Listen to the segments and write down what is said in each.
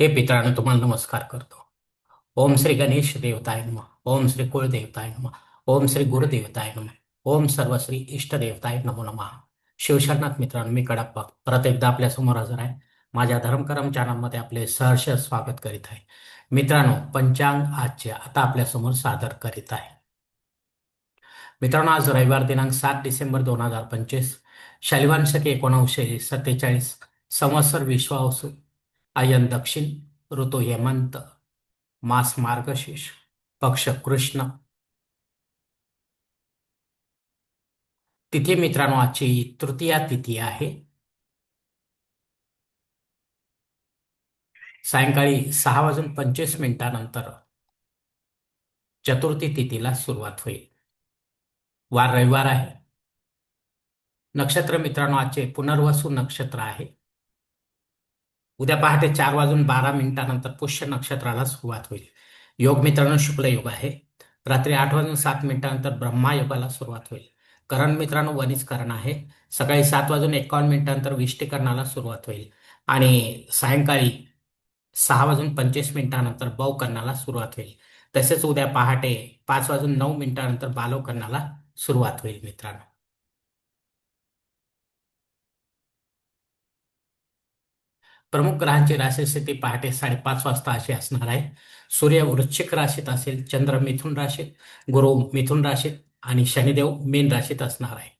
हे मित्रांनो तुम्हाला नमस्कार करतो. ओम श्री गणेश देवताय नम ओम श्री कुळदेवताय नम ओम श्री गुरुदेवताय नम ओम सर्व श्री इष्टदेवताय नमो नमः. शिवशरणात मित्रांनो मी कडप्पा. परत एकदा आपल्यासमोर हजर आहे. माझ्या धर्मकरम चॅनलमध्ये आपले सहर्ष स्वागत करीत आहे. मित्रांनो पंचांग आजचे आता आपल्यासमोर सादर करीत आहे. मित्रांनो आज रविवार दिनांक सात डिसेंबर दोन हजार पंचवीस. शैलवान शके एकोणीसशे सत्तेचाळीस. संवत्सर विश्वावसू अयन दक्षिण ऋतू हेमंत मास मार्गशीर्ष पक्ष कृष्ण. तिथे मित्रांनो आजची तृतीया तिथी आहे. सायंकाळी सहा वाजून पंचवीस मिनिटानंतर चतुर्थी तिथीला सुरुवात होईल. वार रविवार आहे. नक्षत्र मित्रांनो आजचे पुनर्वसू नक्षत्र आहे. उद्या पहाटे चार वाजून बारा मिनिटानंतर पुष्य नक्षत्राला सुरुवात होईल. योग मित्रांनो शुक्ल योग आहे. रात्री आठ वाजून सात मिनिटानंतर ब्रह्मा योगाला सुरुवात होईल. करण मित्रांनो वनिज करण आहे. सकाळी सात वाजून एकावन्न मिनिटानंतर विष्टीकरणाला सुरुवात होईल. आणि सायंकाळी सहा वाजून पंचवीस मिनिटानंतर बवकरणाला सुरुवात होईल. तसेच उद्या पहाटे पाच वाजून नऊ मिनिटानंतर बालवकरणाला सुरुवात होईल मित्रांनो. प्रमुख ग्रहांची राशीस्थिती पहाटे साडेपाच वाजता अशी असणार आहे. सूर्य वृश्चिक राशीत असेल चंद्र मिथुन राशीत गुरु मिथुन राशीत आणि शनिदेव मीन राशीत असणार आहे.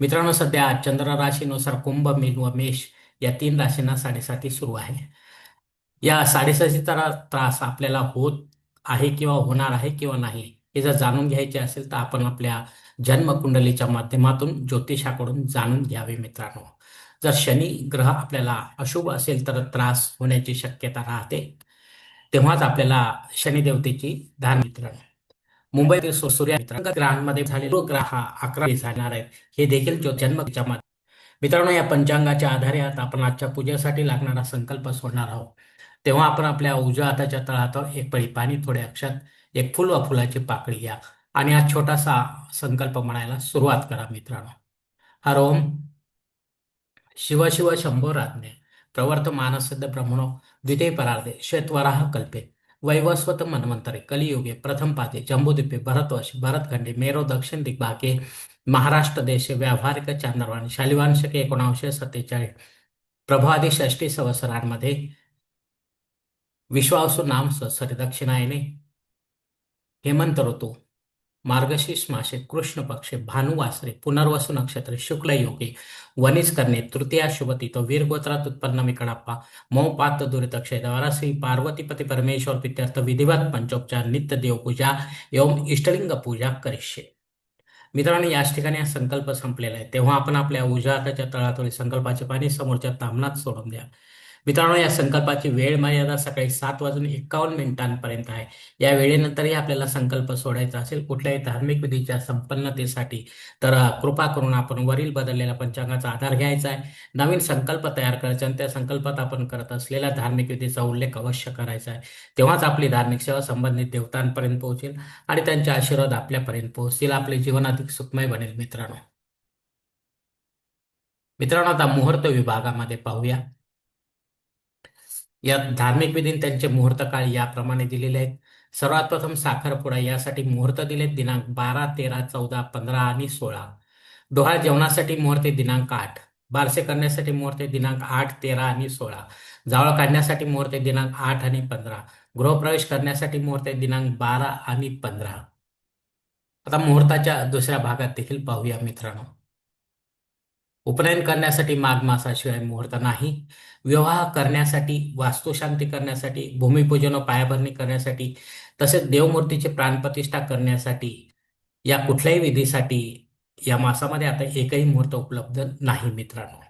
मित्रांनो सध्या चंद्र राशीनुसार कुंभ मीन व मेष या तीन राशींना साडेसाती सुरू आहे. या साडेसातीचा त्रास आपल्याला होत आहे किंवा होणार आहे किंवा नाही हे जर जाणून घ्यायचे असेल तर आपण आपल्या जन्मकुंडलीच्या माध्यमातून ज्योतिषाकडून जाणून घ्यावे मित्रांनो. जर शनी ग्रह आपल्याला अशुभ असेल तर त्रास होण्याची शक्यता राहते. तेव्हाच आपल्याला शनिदेवतेची ध्यान मित्रांनो मुंबईतील सूर्य ग्रहांमध्ये झालेले ग्रह हा अकरा झाणार आहेत हे देखील जो जन्मच्या मित्रांनो या पंचांगाच्या आधारे आता आपण आजच्या पूजेसाठी लागणारा संकल्प सोडणार आहोत. तेव्हा आपण आपल्या उजव्या हाताच्या तळहातावर एक पळी पाणी थोडे अक्षात एक फुल व फुलाची पाकळी घ्या. आणि हा छोटासा संकल्प म्हणायला सुरुवात करा मित्रांनो. हर ओम. शिव शिव शंभो राज्ञे। प्रवर्तमान ब्रह्मणो द्वितीय परार्धे श्वेतवराह कल्पे। वैवस्वत मन्वंतरे कलियुगे प्रथम पादे जम्बुद्वीपे भरतवश भरतखंडे मेरो दक्षिण दिग्भागे महाराष्ट्र देशे व्यावहारिक चांद्रवाणी शालिवांशके शके सत्तेचाळीस प्रभादी षष्टी संवत्सरांमध्ये विश्वासू नाम सरी दक्षिणायने हेमंत ऋतू। मार्गशीर्ष मासे कृष्ण पक्षे भानुवासरे पुनर्वसु नक्षत्रे शुक्ल योगे वनिज करणे तृतीया शुभती तो वीरगोत्रात उत्पन्न मिकडाप्पा मौ पात दुरितक्षे क्षेत्रवारा पार्वतीपती परमेश्वर पित्यर्थ विधिवत पंचोपचार नित्य देवपूजा एवं इष्टलिंग पूजा करिष्ये। मित्रांनो याच ठिकाणी हा संकल्प संपलेला आहे. तेव्हा आपण आपल्या उजव्या तळातोळी संकल्पाचे पाणी समोरच्या तामनात सोडून द्या. मित्रांनो या संकल्पाची वेळ मर्यादा सकाळी सात वाजून एकावन्न मिनिटांपर्यंत आहे. या वेळेनंतरही आपल्याला संकल्प सोडायचा असेल कुठल्याही धार्मिक विधीच्या संपन्नतेसाठी तर कृपा करून आपण वरील बदललेल्या पंचांगाचा आधार घ्यायचा आहे. नवीन संकल्प तयार करायचा आणि त्या संकल्पात आपण करत असलेल्या धार्मिक विधीचा उल्लेख अवश्य करायचा आहे. तेव्हाच आपली धार्मिक सेवा संबंधित देवतांपर्यंत पोहोचेल आणि त्यांचे आशीर्वाद आपल्यापर्यंत पोहोचतील. आपले जीवन अधिक सुखमय बनेल मित्रांनो. मित्रांनो आता मुहूर्त विभागामध्ये पाहूया. या धार्मिक विधी त्यांचे मुहूर्त काळ याप्रमाणे दिलेले आहेत. सर्वात प्रथम साखरपुडा यासाठी मुहूर्त दिलेत दिनांक बारा तेरा चौदा पंधरा आणि सोळा. डोहाळ जेवणासाठी मुहूर्त दिनांक आठ. बारसे करण्यासाठी मुहूर्त दिनांक आठ तेरा आणि सोळा. जावळ काढण्यासाठी मुहूर्त दिनांक आठ आणि पंधरा. गृहप्रवेश करण्यासाठी मुहूर्त दिनांक बारा आणि पंधरा. आता मुहूर्ताच्या दुसऱ्या भागात देखील पाहूया मित्रांनो. उपनयन करण्यासाठी माघ मासाशिवाय मुहूर्त नाही. विवाह करण्यासाठी वास्तुशांती करण्यासाठी भूमिपूजन व पायाभरणी करण्यासाठी तसेच देवमूर्तीची प्राणप्रतिष्ठा करण्यासाठी या कुठल्याही विधीसाठी या मासामध्ये आता एकही मुहूर्त उपलब्ध नाही मित्रांनो.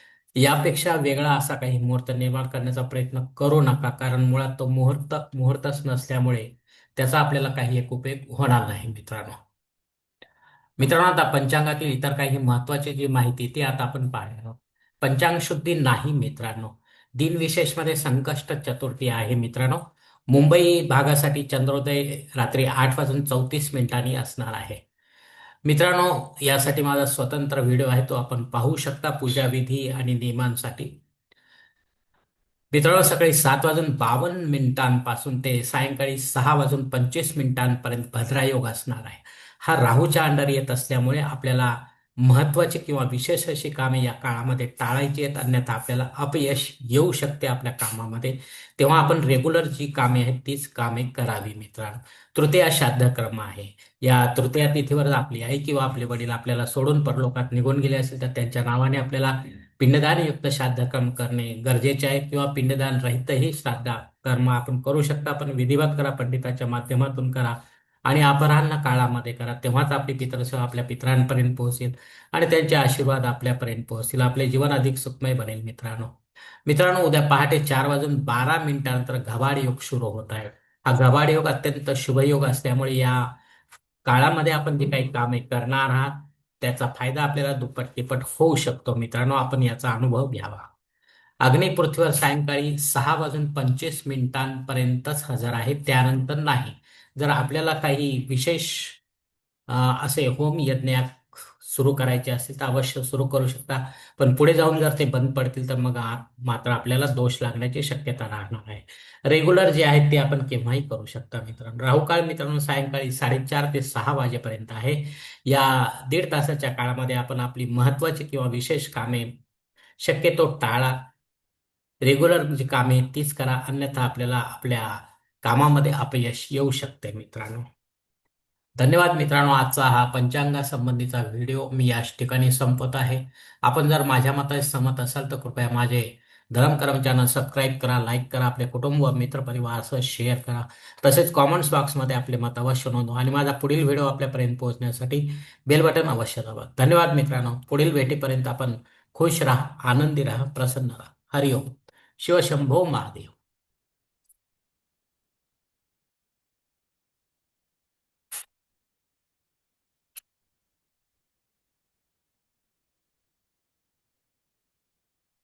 यापेक्षा वेगळा असा काही मुहूर्त निर्माण करण्याचा प्रयत्न करू नका कारण मुळात तो मुहूर्त मुहूर्तच नसल्यामुळे त्याचा आपल्याला काही एक उपयोग होणार नाही मित्रांनो. मित्रांनो आता पंचांगातील इतर काही महत्वाची जी माहिती ती आता आपण पाहणार आहोत. पंचांग शुद्धी नाही मित्रांनो. दिनविशेषमध्ये संकष्ट चतुर्थी आहे मित्रांनो. मुंबई भागासाठी चंद्रोदय रात्री आठ वाजून चौतीस मिनिटांनी असणार आहे. मित्रांनो यासाठी माझा स्वतंत्र व्हिडिओ आहे तो आपण पाहू शकता पूजा विधी आणि नियमांसाठी. मित्रांनो सकाळी सात वाजून बावन्न मिनिटांपासून ते सायंकाळी सहा वाजून पंचवीस मिनिटांपर्यंत भद्रायोग असणार आहे. हा राहूच्या अंडर येत असल्यामुळे आपल्याला महत्त्वाचे किंवा विशेष अशी कामे या काळामध्ये टाळायची आहेत अन्यथा आपल्याला अपयश येऊ शकते आपल्या कामामध्ये. तेव्हा आपण रेग्युलर जी कामे आहेत तीच कामे करावी मित्रांनो. तृतीया श्राद्ध क्रम आहे. या तृतीया तिथीवर आपली आई किंवा आपले वडील आपल्याला सोडून परलोकात निघून गेले असेल तर त्यांच्या नावाने आपल्याला पिंडदानयुक्त श्राद्ध कर्म करणे गरजेचे आहे किंवा पिंडदान रहितही श्राद्ध कर्म आपण करू शकता. पण विधिवत करा पंडिताच्या माध्यमातून करा आणि अपराह्न काळामध्ये करा. तेव्हाच आपली पितृसेवा आपल्या पित्रांपर्यंत पोहोचेल आणि त्यांचे आशीर्वाद आपल्यापर्यंत पोहोचतील. आपले जीवन अधिक सुखमय बनेल मित्रांनो. मित्रांनो उद्या पहाटे चार वाजून बारा मिनिटानंतर घबाड योग सुरू होत आहे. हा घबाड योग अत्यंत शुभयोग असल्यामुळे या काळामध्ये आपण जे काही कामे करणार आहात त्याचा फायदा आपल्याला दुप्पट तिप्पट होऊ शकतो. मित्रांनो आपण याचा अनुभव घ्यावा. अग्नी पृथ्वीवर सायंकाळी सहा वाजून पंचवीस मिनिटांपर्यंतच हजर आहे. त्यानंतर नाही. जर आपल्याला काही विशेष असे होम यज्ञ सुरू करायचे असतील तर अवश्य सुरू करू शकता. पण पुढे जाऊन जर ते बंद पडतील तर मग मात्र आपल्याला दोष लागण्याची शक्यता राहणार आहे. रेग्युलर जे आहेत ते आपण केव्हाही करू शकता मित्रांनो. राहुकाळ मित्रांनो सायंकाळी साडेचार ते सहा वाजेपर्यंत आहे. या दीड तासाच्या काळामध्ये आपण आपली महत्वाची किंवा विशेष कामे शक्यतो टाळा. रेग्युलर जी कामे तीच करा. अन्यथा आपल्याला आपल्या कामामध्ये अपयश येऊ शकते मित्रांनो. धन्यवाद मित्रांनो आजचा हा पंचांगासंबंधीचा व्हिडिओ मी याच ठिकाणी संपत आहे. आपण जर माझ्या मताशी सहमत असाल तर कृपया माझे धरमकरम चॅनल सबस्क्राईब करा लाईक करा आपले कुटुंब व शेअर करा. तसेच कॉमेंट्स बॉक्समध्ये आपले मत अवश्य नोंदवा आणि माझा पुढील व्हिडिओ आपल्यापर्यंत पोहोचण्यासाठी बेल बटन अवश्य दाबा. धन्यवाद मित्रांनो. पुढील भेटीपर्यंत आपण खुश राहा आनंदी राहा प्रसन्न राहा. हरिओम. शिवशंभो महादेव.